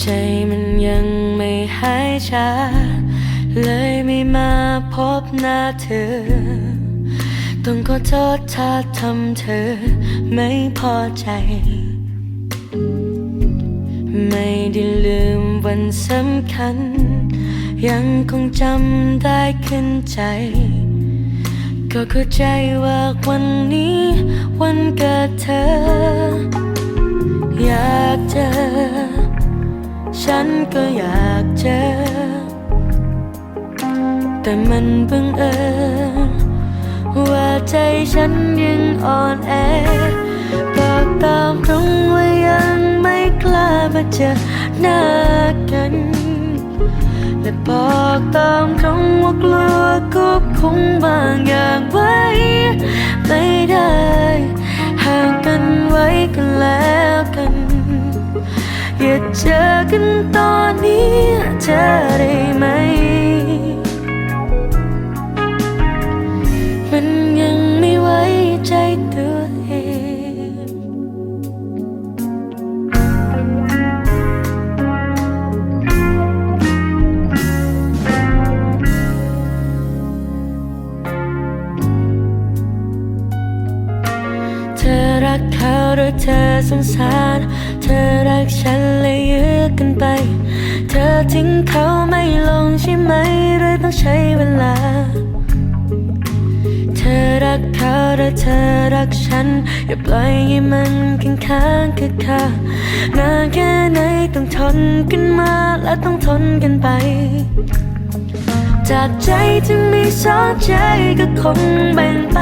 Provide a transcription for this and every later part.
ใจมันยังไม่หายชา เลยไม่มาพบหน้าเธอ ต้องขอโทษถ้าทำเธอไม่พอใจ ไม่ได้ลืมวันสำคัญ ยังคงจำได้ขึ้นใจ ก็เข้าใจว่าวันนี้วันเกิดเธอ ฉันก็อยากเจอ แต่มันบังเอิญว่าใจฉันยังอ่อนแอบอกตามตรงว่ายังไม่กล้ามาเจอหน้ากัน และบอกตามตรงว่ากลัวควบคุมบางอย่างไว้ ไม่ได้ห่างกันไว้กันแล้วกัน อย่าเจอกัน เธอได้ไหม มันยังไม่ไว้ใจตัวเองเธอรักเขาหรือเธอสงสาร เธอรักฉันเลยยื้อกันไป ทิ้งเขาไม่ลงใช่ไหมหรือต้องใช้เวลา เธอรักเขาหรือเธอรักฉัน อย่าปล่อยให้มันค้างค้างคือคานานแค่ไหนต้องทนกันมาและต้องทนกันไป จากใจที่มีสองใจก็คงแบ่งไป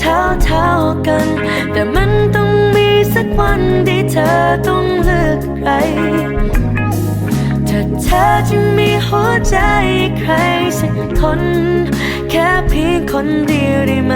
เท่าเท่าๆกัน แต่มันต้องมีสักวันที่เธอต้องเลือกใคร เธอจะมีหัวใจใครสักคน แค่เพียงคนเดียวได้ไหม